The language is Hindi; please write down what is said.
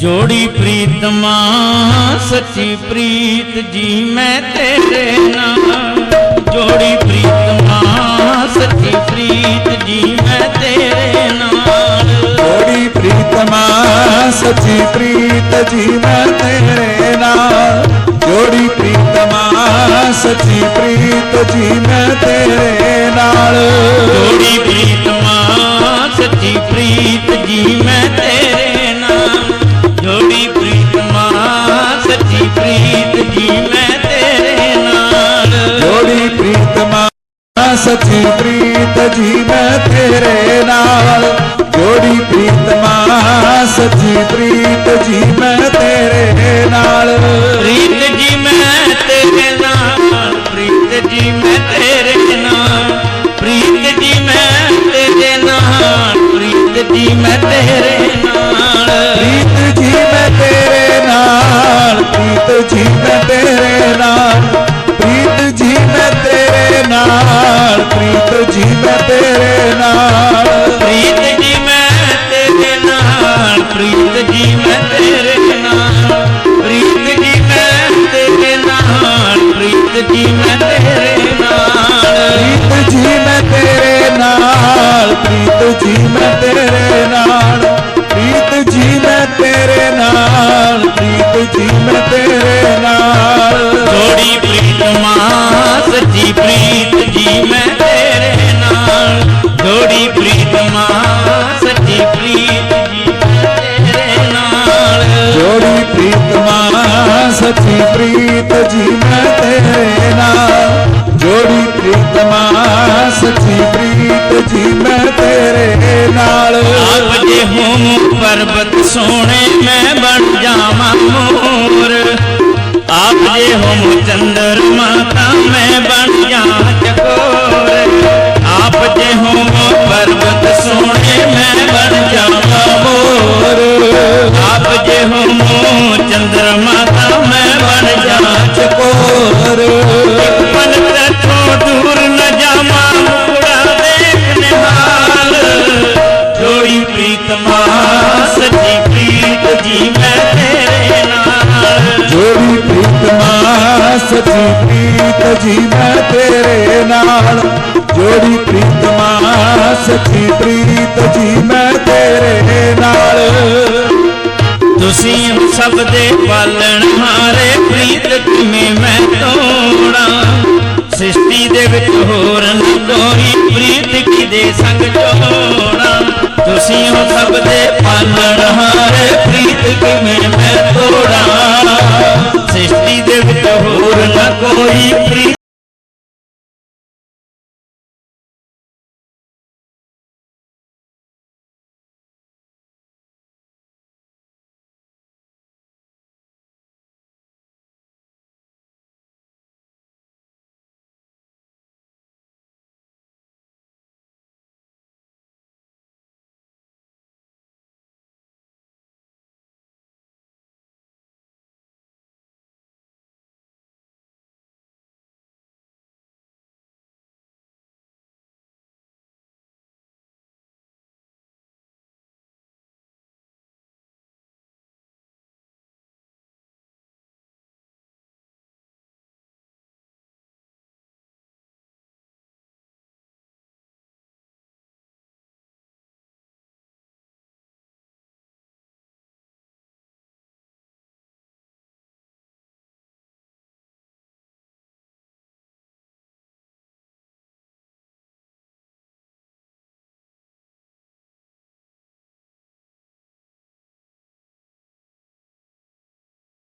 जोड़ी प्रीत माँ सची प्रीत जी मैं तेरे नाम। जोड़ी प्रीतमा सची प्रीत जी मैं तेरे नाम। जोड़ी प्रीतमा सची प्रीत जी मैं तेरे नाम। जोड़ी प्रीतमा सची प्रीत जी मैं तेरे नाल जोड़ी प्रीतमा सची प्रीत जी मैं तेरे सची प्रीत जी मैं तेरे नाल। जोड़ी प्रीत माँ सची प्रीत जी मैं तेरे नाल। प्रीत जी मैं तेरे नाल। प्रीत जी मैं तेरे नाल। प्रीत जी मैं तेरे नाल। प्रीत जी मैं तेरे नाल। प्रीत जी मैं तेरे नाल। प्रीत जी ਮੈਂ ਤੇਰੇ ਨਾਲ ਪ੍ਰੀਤ ਜੀ ਮੈਂ ਤੇਰੇ ਨਾਲ ਪ੍ਰੀਤ ਜੀ ਮੈਂ ਤੇਰੇ ਨਾਲ। ਜੋੜੀ पर्वत सोने मैं बन जावा मोर आप जे होम चंद्र माता मैं बन जा चकोर। आप जे होम पर्वत सोने मैं बन जावा मोर आप जे होम चंद्रमा ਸੱਚੀ ਪ੍ਰੀਤ ਜੀ, ਮੈਂ ਤੇਰੇ ਨਾਲ। ਜੋੜੀ ਪ੍ਰੀਤਮਾ ਸੱਚੀ ਪ੍ਰੀਤ ਜੀ, ਮੈਂ ਤੇਰੇ ਨਾਲ। ਤੁਸੀਂ ਸਭ ਦੇ ਪਾਲਣ ਹਾਰੇ, ਪ੍ਰੀਤ ਕਿਵੇਂ ਮੈਂ ਤੋੜਾਂ? ਸ੍ਰਿਸ਼ਟੀ ਦੇ ਵਿੱਚ ਹੋਰ ਨ ਕੋਈ ਪ੍ਰੀਤ ਕਿਦੇ ਸੰਗ ਜੋੜਾਂ? ਤੁਸੀਂ ਹੋ ਸਭ ਦੇ ਪਾਲਣ ਹਾਰੇ, ਪ੍ਰੀਤ ਕਿਵੇਂ ਮੈਂ করি